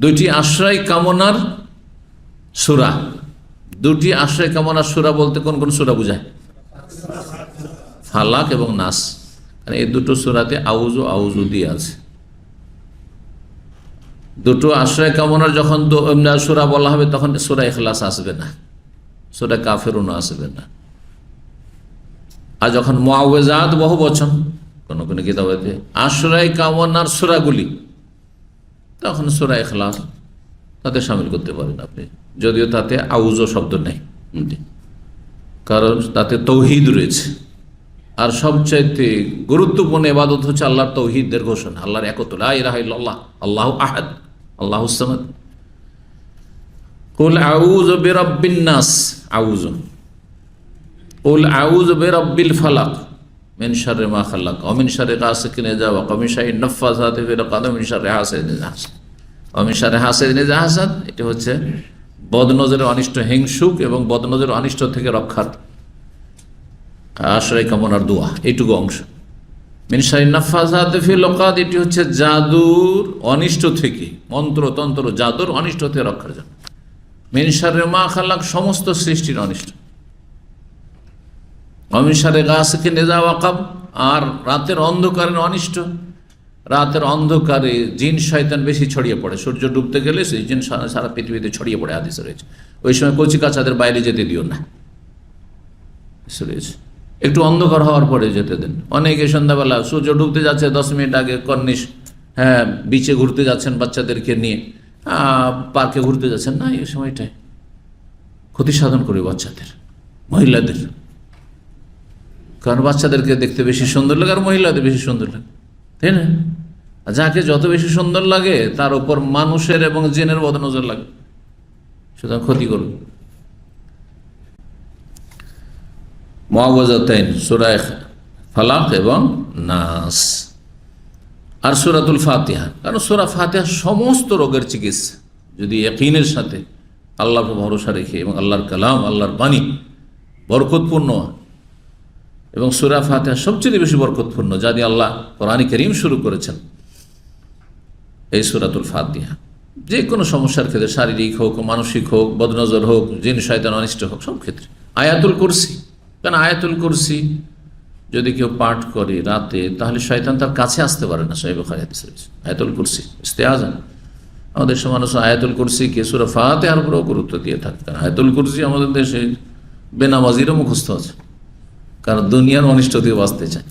দুটি আশ্রয় কামনার সুরা। দুটি আশ্রয় কামনার সুরা বলতে কোন কোন সুরা বোঝায়? ফালাক এবং নাস। এই দুটো সুরাতে আউজু আউজু দিয়ে আছে। দুটো আশ্রয় কামনার যখন সুরা বলা হবে তখন সুরা এখলাস আসবে না। সুরা কাফেরুনও আসবে না। আর যখন মোয়াওয়াজাত বহু বচন কোনো কোনো কিতাবেতে আশ্রয় কামনার সুরাগুলি তখন সুরা এখলাস তাতে সামিল করতে পারেন আপনি। যদিও তাতে আউজো শব্দ নেই। কারণ তাতে তৌহিদ রয়েছে। আর সবচাইতে গুরুত্বপূর্ণ এবাদত হচ্ছে আল্লাহর তৌহিদের ঘোষণা। আল্লাহর একতুল্লাহ আল্লাহ আল্লাহ আহাদ, আল্লাহ আউজ বেরব্বিন আউজ কুল আউজ বেরব্বিল ফালাক। মিন মা খালাক ওয়া মিন শাররি গাসিকিন ইযা ওয়াকা মিন শাররি নাফাসাতি ফিল উকাদ ওয়া মিন শাররি হাসিদিন ইযা হাসাদ ওয়া মিন শাররি হাসিদিন ইযা হাসাদ এটা হচ্ছে বদনজরের অনিষ্ট হিংসুক এবং বদনজরের অনিষ্ট থেকে রক্ষার। আশ্রয় কামনার দোয়া, এইটুকু অংশ। মিনসাই নাফাজাত ওকাদ এটি হচ্ছে জাদুর অনিষ্ট থেকে, মন্ত্র তন্ত্র জাদুর অনিষ্ট থেকে রক্ষার জন্য। মিনসারে মা খালাক, সমস্ত সৃষ্টির অনিষ্ট। অমিনসারে গাছকে নেজা ওয়াকাব আর রাতের অন্ধকারের অনিষ্ট। রাতের অন্ধকারে জিন শয়তান বেশি ছড়িয়ে পড়ে। সূর্য ডুবতে গেলে সেই জিন সারা পৃথিবীতে ছড়িয়ে পড়ে আদেশ রয়েছে। ওই সময় কচি কাছাদের বাইরে যেতে দিও না। একটু অন্ধকার হওয়ার পরে যেতে দেন। অনেকে সন্ধ্যাবেলা সূর্য ডুবতে যাচ্ছে, দশ মিনিট আগে কর্নিশ হ্যাঁ বিচে ঘুরতে যাচ্ছেন বাচ্চাদেরকে নিয়ে। পার্কে ঘুরতে যাচ্ছেন। না, এই সময়টায় ক্ষতি সাধন করে বাচ্চাদের, মহিলাদের। কারণ বাচ্চাদেরকে দেখতে বেশি সুন্দর লাগে আর মহিলাদের বেশি সুন্দর লাগে। তাই না? যাকে যত বেশি সুন্দর লাগে, তার উপর মানুষের এবং জেনের বদনজর লাগে। সুতরাং ক্ষতি করবে মহাবজাতাইন সুরায় ফালাক এবং নাস। আর সুরাতুল ফাতিহা, কারণ সুরা ফাতিহা সমস্ত রোগের চিকিৎসা। যদি একইনের সাথে আল্লাহকে ভরসা রেখে এবং আল্লাহর কালাম, আল্লাহর বাণী বরকতপূর্ণ এবং সুরা ফাতিহা সবচেয়ে বেশি বরকতপূর্ণ, যা দিয়ে আল্লাহ কোরআন করিম শুরু করেছেন। এই সুরাতুল ফাতিহা। যে কোনো সমস্যার ক্ষেত্রে শারীরিক হোক, মানসিক হোক, বদনজর হোক, জিন, শয়তান, অনিষ্ট হোক, সব ক্ষেত্রে। আয়াতুল কুরসি। কারণ আয়াতুল কুরসি? যদি কেউ পাঠ করে রাতে, তাহলে শয়তান তার কাছে আসতে পারে না সাহেব আয়াতুল কুরসি ইস্তেআজান আমাদের সব মানুষ আয়াতুল কুরসিকে সুরা ফাতেহার উপরেও গুরুত্ব দিয়ে থাকে। কারণ আয়াতুল কুরসি আমাদের দেশে বেনামাজিরও মুখস্থ আছে। কারণ দুনিয়ার অনিষ্ট দিয়ে বাঁচতে চায়।